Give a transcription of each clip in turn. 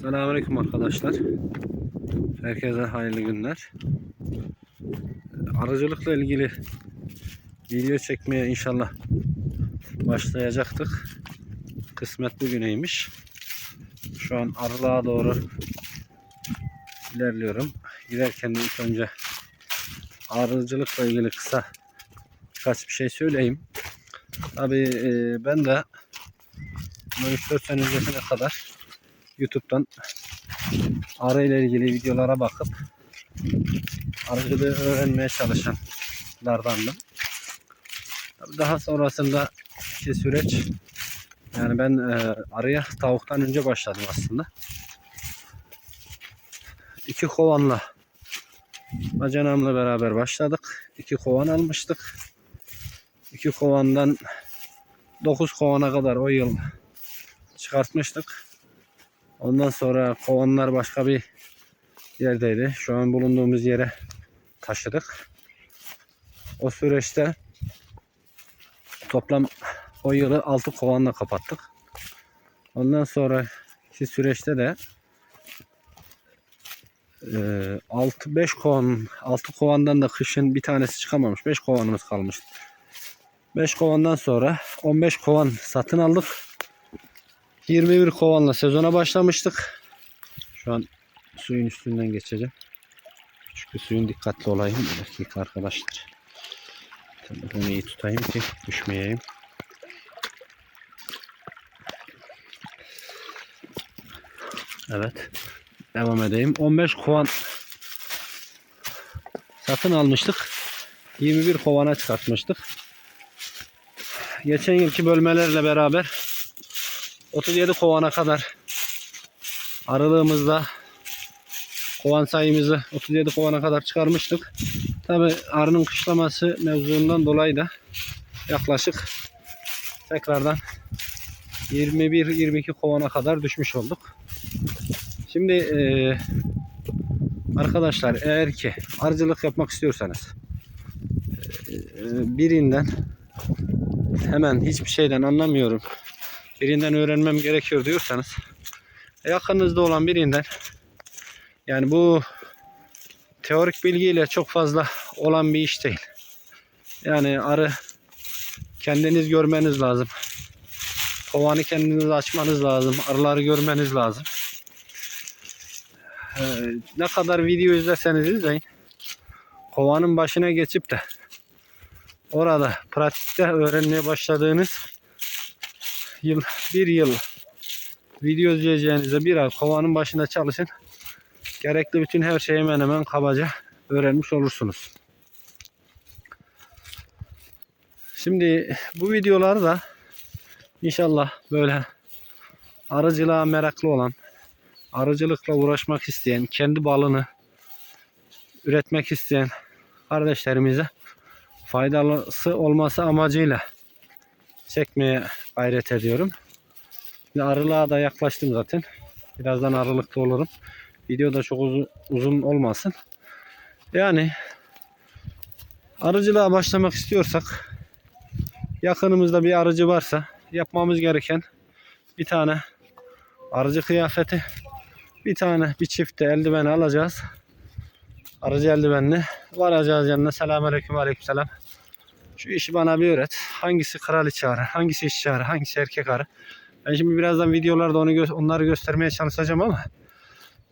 Selamünaleyküm arkadaşlar. Herkese hayırlı günler. Arıcılıkla ilgili video çekmeye inşallah başlayacaktık. Kısmet bugüneymiş. Şu an arılığa doğru ilerliyorum. Giderken de ilk önce arıcılıkla ilgili kısa birkaç bir şey söyleyeyim. Tabii e, ben de 3-4 sene öncesine kadar YouTube'dan arı ile ilgili videolara bakıp arıcılığı öğrenmeye çalışanlardandım. Daha sonrasında ki süreç yani ben e, arıya tavuktan önce başladım aslında. İki kovanla bacanamla beraber başladık. İki kovan almıştık. İki kovandan 9 kovana kadar o yıl çıkartmıştık. Ondan sonra kovanlar başka bir yerdeydi. Şu an bulunduğumuz yere taşıdık. O süreçte toplam o yılı 6 kovanla kapattık. Ondan sonraki süreçte de 6 5 kovan 6 kovandan da kışın bir tanesi çıkamamış. 5 kovanımız kalmış. 5 kovandan sonra 15 kovan satın aldık. 21 kovanla sezona başlamıştık. Şu an suyun üstünden geçeceğim. Çünkü suyun dikkatli olayım. Bir dakika arkadaşlar. Telefonu iyi tutayım ki düşmeyeyim. Evet. Devam edeyim. 15 kovan satın almıştık. 21 kovana çıkartmıştık. Geçen yılki bölmelerle beraber 37 kovana kadar aralığımızda kovan sayımızı 37 kovana kadar çıkarmıştık. Tabi arının kışlaması mevzundan dolayı da yaklaşık tekrardan 21-22 kovana kadar düşmüş olduk. Şimdi eee, arkadaşlar eğer ki arıcılık yapmak istiyorsanız eee, birinden hemen hiçbir şeyden anlamıyorum birinden öğrenmem gerekiyor diyorsanız yakınınızda olan birinden yani bu teorik bilgiyle çok fazla olan bir iş değil. Yani arı kendiniz görmeniz lazım. Kovanı kendiniz açmanız lazım. Arıları görmeniz lazım. Ee, ne kadar video izlerseniz izleyin. Kovanın başına geçip de orada pratikte öğrenmeye başladığınız yıl bir yıl video izleyeceğinize bir ay kovanın başında çalışın. Gerekli bütün her şeyi hemen hemen kabaca öğrenmiş olursunuz. Şimdi bu videoları da inşallah böyle arıcılığa meraklı olan, arıcılıkla uğraşmak isteyen, kendi balını üretmek isteyen kardeşlerimize faydalısı olması amacıyla çekmeye gayret ediyorum. Şimdi arılığa da yaklaştım zaten. Birazdan arılıkta olurum. Video da çok uzun, uzun olmasın. Yani arıcılığa başlamak istiyorsak yakınımızda bir arıcı varsa yapmamız gereken bir tane arıcı kıyafeti bir tane bir çift de eldiven alacağız. Arıcı eldivenli varacağız yanına. Selamünaleyküm aleykümselam. Şu işi bana bir öğret. Hangisi kraliçe arı, hangisi işçi arı, hangisi erkek arı. Ben şimdi birazdan videolarda onu gö- onları göstermeye çalışacağım ama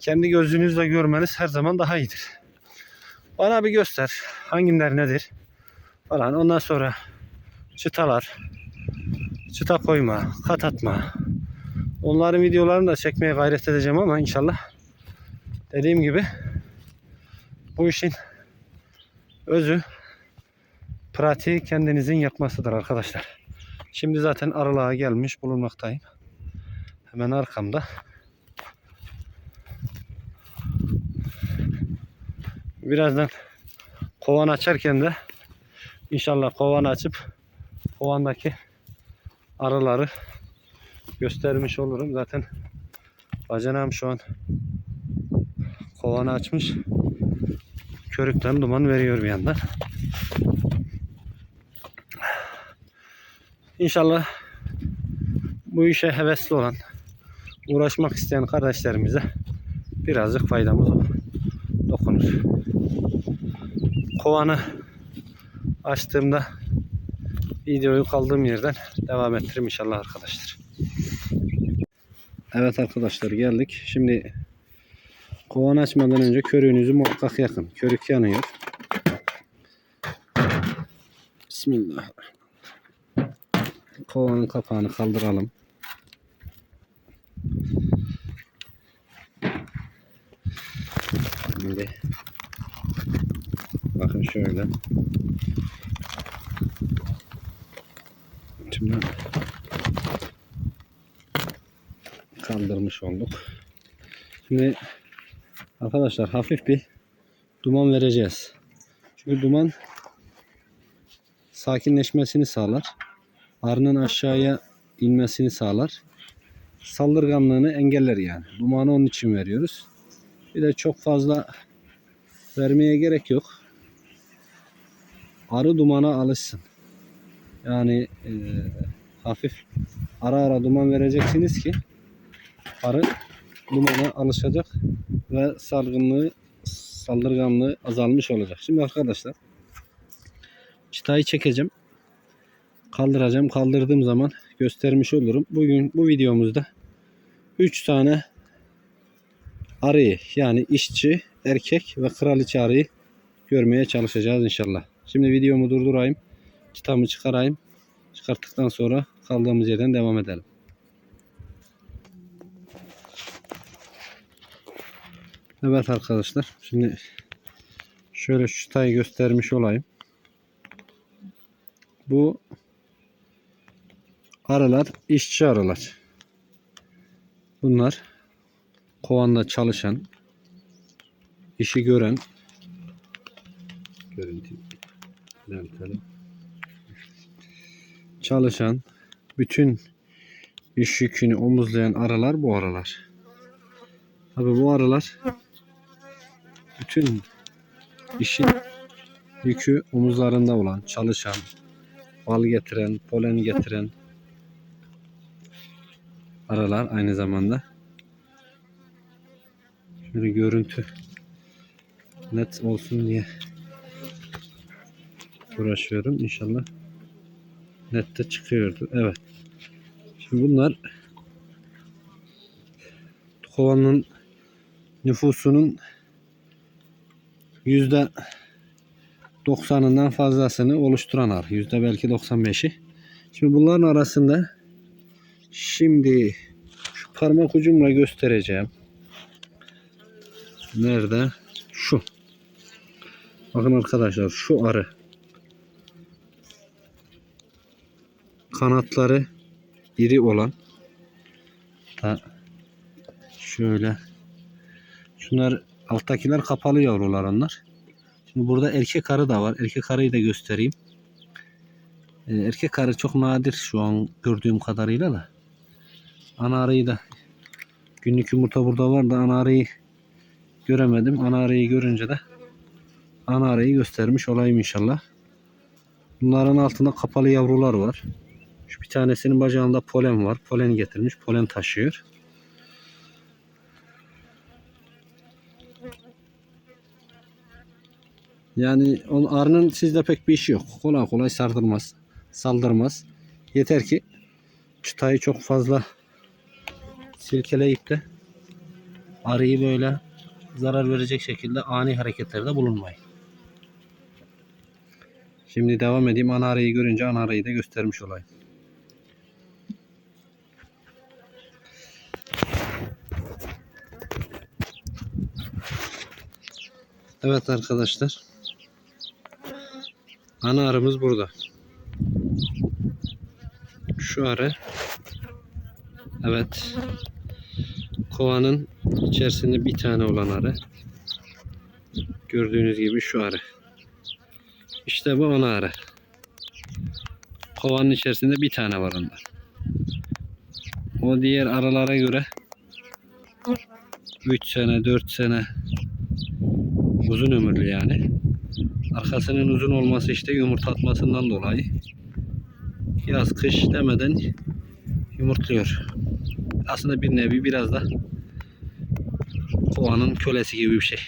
kendi gözünüzle görmeniz her zaman daha iyidir. Bana bir göster. Hangileri nedir? Falan. Ondan sonra çıtalar, çıta koyma, kat atma. Onların videolarını da çekmeye gayret edeceğim ama inşallah dediğim gibi bu işin özü pratiği kendinizin yapmasıdır arkadaşlar. Şimdi zaten arılığa gelmiş bulunmaktayım. Hemen arkamda. Birazdan kovan açarken de inşallah kovan açıp kovandaki arıları göstermiş olurum. Zaten bacanağım şu an kovanı açmış. Körükten duman veriyor bir yandan. İnşallah bu işe hevesli olan, uğraşmak isteyen kardeşlerimize birazcık faydamız dokunur. Kovanı açtığımda videoyu kaldığım yerden devam ettiririm inşallah arkadaşlar. Evet arkadaşlar geldik. Şimdi kovanı açmadan önce körüğünüzü muhakkak yakın. Körük yanıyor. Bismillah. Kovanın kapağını kaldıralım. Şimdi bakın şöyle. Şimdi kaldırmış olduk. Şimdi arkadaşlar hafif bir duman vereceğiz. Çünkü duman sakinleşmesini sağlar. Arının aşağıya inmesini sağlar. Saldırganlığını engeller yani. Dumanı onun için veriyoruz. Bir de çok fazla vermeye gerek yok. Arı dumana alışsın. Yani e, hafif ara ara duman vereceksiniz ki arı dumana alışacak ve salgınlığı saldırganlığı azalmış olacak. Şimdi arkadaşlar çıtayı çekeceğim. Kaldıracağım. Kaldırdığım zaman göstermiş olurum. Bugün bu videomuzda 3 tane arıyı yani işçi, erkek ve kraliçe arıyı görmeye çalışacağız inşallah. Şimdi videomu durdurayım. Çıtamı çıkarayım. Çıkarttıktan sonra kaldığımız yerden devam edelim. Evet arkadaşlar. Şimdi şöyle şu çıtayı göstermiş olayım. Bu arılar işçi arılar. Bunlar kovanda çalışan, işi gören görüntü çalışan, bütün iş yükünü omuzlayan arılar bu arılar. Tabi bu arılar bütün işin yükü omuzlarında olan, çalışan, bal getiren, polen getiren arılar aynı zamanda. Şöyle görüntü net olsun diye uğraşıyorum. İnşallah nette çıkıyordu. Evet. Şimdi bunlar kovanın nüfusunun yüzde 90'ından fazlasını oluşturan arı. Yüzde belki 95'i. Şimdi bunların arasında şimdi şu parmak ucumla göstereceğim. Nerede? Şu. Bakın arkadaşlar şu arı. Kanatları iri olan da şöyle şunlar alttakiler kapalı yavrular onlar. Şimdi burada erkek arı da var. Erkek arıyı da göstereyim. Ee, erkek arı çok nadir şu an gördüğüm kadarıyla da. Ana arıyı da günlük yumurta burada var da ana arıyı göremedim. Ana arıyı görünce de ana arıyı göstermiş olayım inşallah. Bunların altında kapalı yavrular var. Şu bir tanesinin bacağında polen var. Polen getirmiş. Polen taşıyor. Yani on, arının sizde pek bir işi yok. Kolay kolay sardırmaz. Saldırmaz. Yeter ki çıtayı çok fazla silkeleyip de arıyı böyle zarar verecek şekilde ani hareketlerde bulunmayın. Şimdi devam edeyim. Ana arayı görünce ana arayı da göstermiş olayım. Evet arkadaşlar. Ana arımız burada. Şu arı. Evet. Kovanın içerisinde bir tane olan arı. Gördüğünüz gibi şu arı. İşte bu ana arı. Kovanın içerisinde bir tane var ondan. O diğer arılara göre 3 sene 4 sene uzun ömürlü yani. Arkasının uzun olması işte yumurta atmasından dolayı. Yaz kış demeden yumurtluyor. Aslında bir nevi biraz da kovanın kölesi gibi bir şey.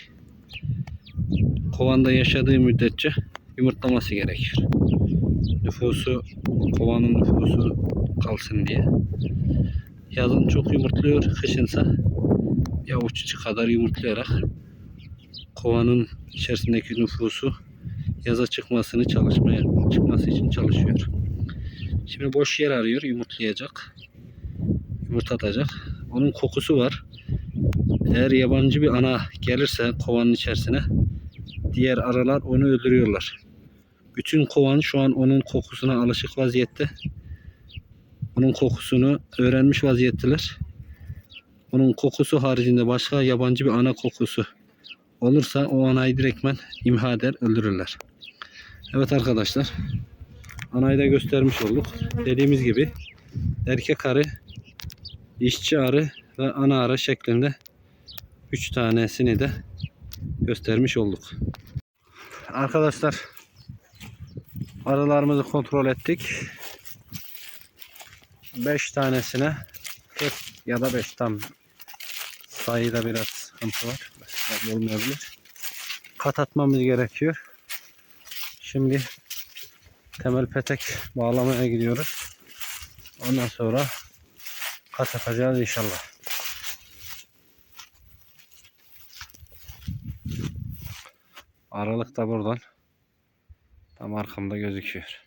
Kovanda yaşadığı müddetçe yumurtlaması gerekir. Nüfusu, kovanın nüfusu kalsın diye. Yazın çok yumurtluyor, kışınsa bir avuç içi kadar yumurtlayarak kovanın içerisindeki nüfusu yaza çıkmasını çalışmaya çıkması için çalışıyor. Şimdi boş yer arıyor, yumurtlayacak. Yumurta atacak. Onun kokusu var. Eğer yabancı bir ana gelirse kovanın içerisine diğer arılar onu öldürüyorlar. Bütün kovan şu an onun kokusuna alışık vaziyette. Onun kokusunu öğrenmiş vaziyetteler. Onun kokusu haricinde başka yabancı bir ana kokusu olursa o anayı direktmen imha eder, öldürürler. Evet arkadaşlar. Anayı da göstermiş olduk. Dediğimiz gibi erkek arı, işçi arı ve ana arı şeklinde 3 tanesini de göstermiş olduk. Arkadaşlar arılarımızı kontrol ettik. 5 tanesine 4 ya da 5 tam sayıda biraz sıkıntı var. Olmayabilir. Kat atmamız gerekiyor. Şimdi temel petek bağlamaya gidiyoruz. Ondan sonra kat atacağız inşallah. Aralık da buradan tam arkamda gözüküyor.